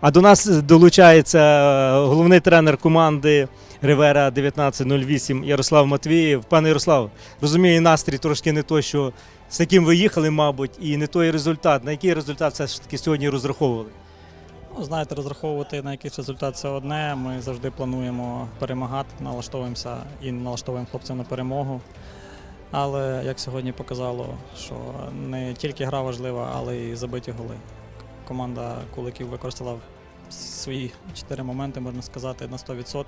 А до нас долучається е, головний тренер команди Ривера 1908 Ярослав Матвієв. Пане Ярослав, розумію, настрій трошки не той, що з яким ви їхали, мабуть, і не той результат. На який результат все ж таки сьогодні розраховували? Ну, знаєте, розраховувати на якийсь результат це одне. Ми завжди плануємо перемагати, налаштовуємося і налаштовуємо хлопців на перемогу. Але як сьогодні показало, що не тільки гра важлива, але й забиті голи. Команда Куликів використала свої чотири моменти, можна сказати, на 100%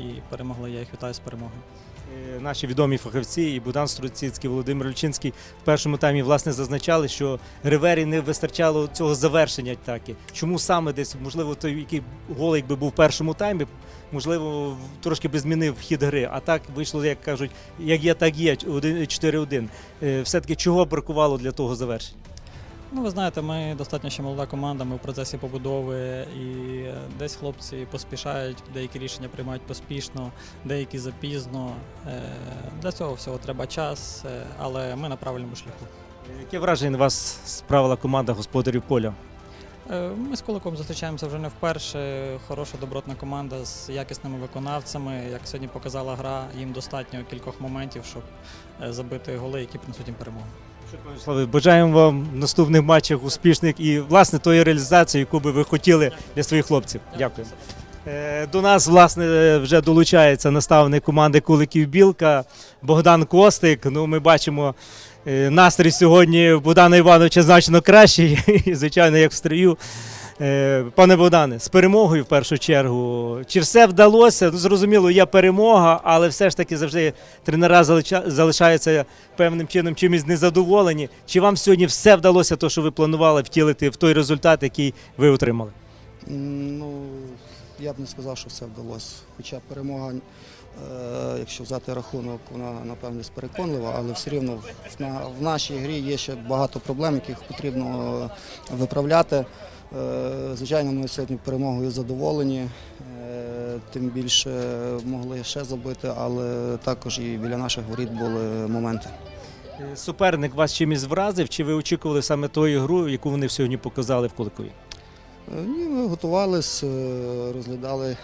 і перемогли. Я їх вітаю з перемогою. Е, Наші відомі фахівці і Богдан Струціцький, Володимир Лючинський в першому таймі власне зазначали, що Ривері не вистачало цього завершення атаки. Чому саме десь, можливо, той який гол, якби був в першому таймі, можливо, трошки би змінив хід гри. А так вийшло, як кажуть, як є, так є. один- 4-1. Е, Все-таки чого бракувало для того завершення? Ну, ви знаєте, ми достатньо ще молода команда, ми в процесі побудови, і десь хлопці поспішають, деякі рішення приймають поспішно, деякі запізно. Е, Для цього всього треба час, е, але ми на правильному шляху. Яке враження вас справила команда господарів поля? Е, Ми з Куликом зустрічаємося вже не вперше. Хороша добротна команда з якісними виконавцями. Як сьогодні показала гра, їм достатньо кількох моментів, щоб забити голи, які принесуть їм перемогу. Слави, бажаємо вам в наступних матчах успішних і власне тої реалізації, яку би ви хотіли для своїх хлопців. Дякую. Е, До нас власне вже долучається наставник команди Куликів Білка Богдан Костик. Ну, ми бачимо е, настрій сьогодні Богдана Івановича значно кращий, звичайно, як в стрію. Е, Пане Богдане, з перемогою в першу чергу. Чи все вдалося? Ну, зрозуміло, є перемога, але все ж таки завжди тренера залишаються певним чином чимось незадоволені. Чи вам сьогодні все вдалося, то, що ви планували втілити в той результат, який ви отримали? Ну, я б не сказав, що все вдалося. Хоча перемога, е, якщо взяти рахунок, вона напевно десь переконлива, але все рівно в, нашій грі є ще багато проблем, яких потрібно е, виправляти. Е, Звичайно, ми сьогодні перемогою задоволені. Е, Тим більше могли ще забити, але також і біля наших воріт були моменти. Суперник вас чимось вразив, чи ви очікували саме тої гру, яку вони сьогодні показали в Куликові? Е, Ні, ми готувалися, розглядали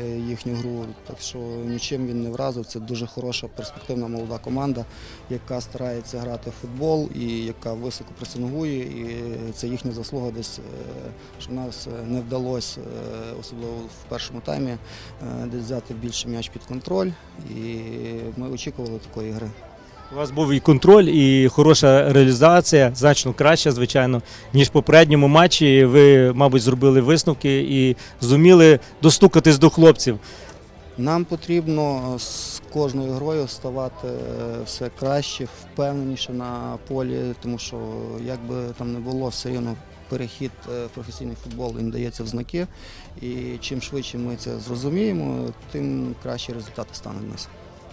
е, їхню гру, так що нічим він не вразив. Це дуже хороша перспективна молода команда, яка старається грати в футбол і яка високо пресингує. І це їхня заслуга десь, е, що нас е, не вдалося, е, особливо в першому таймі, е, десь взяти більше м'яч під контроль. І ми очікували такої гри. У вас був і контроль, і хороша реалізація, значно краща, звичайно, ніж в попередньому матчі. Ви, мабуть, зробили висновки і зуміли достукатись до хлопців. Нам потрібно з кожною грою ставати е, все краще, впевненіше на полі, тому що як би там не було, все рівно перехід е, в професійний футбол він дається в знаки. І чим швидше ми це зрозуміємо, тим кращі результати стануть в нас.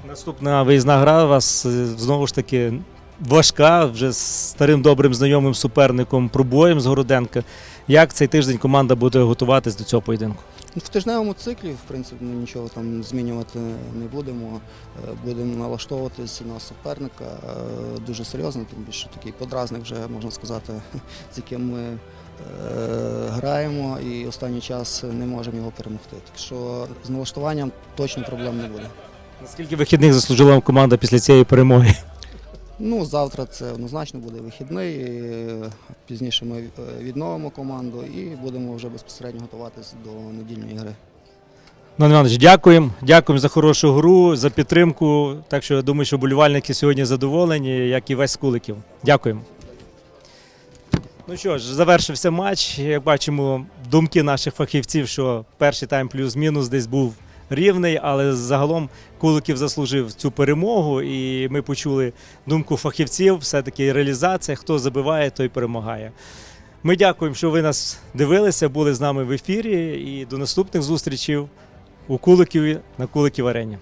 Наступна виїзна гра у вас е, знову ж таки важка, вже з старим добрим знайомим суперником Пробоєм з Городенка. Як цей тиждень команда буде готуватись до цього поєдинку? В тижневому циклі, в принципі, ми нічого там змінювати не будемо. Е, Будемо налаштовуватися на суперника е, дуже серйозно, тим більше такий подразник вже можна сказати, з яким ми граємо і останній час не можемо його перемогти. Так що з налаштуванням точно проблем не буде. Наскільки вихідних заслужила вам команда після цієї перемоги? Ну, завтра це однозначно буде вихідний. і, е, Пізніше ми е, відновимо команду і будемо вже безпосередньо готуватися до недільної гри. Ну, Іванович, дякуємо. Дякуємо за хорошу гру, за підтримку. Так що я думаю, що болівальники сьогодні задоволені, як і весь Куликів. Дякуємо. Ну що ж, завершився матч. Як бачимо, думки наших фахівців, що перший тайм плюс-мінус десь був рівний, але загалом Куликів заслужив цю перемогу, і ми почули думку фахівців. Все-таки реалізація, хто забиває, той перемагає. Ми дякуємо, що ви нас дивилися, були з нами в ефірі. І до наступних зустрічей у Куликові на Куликів Арені.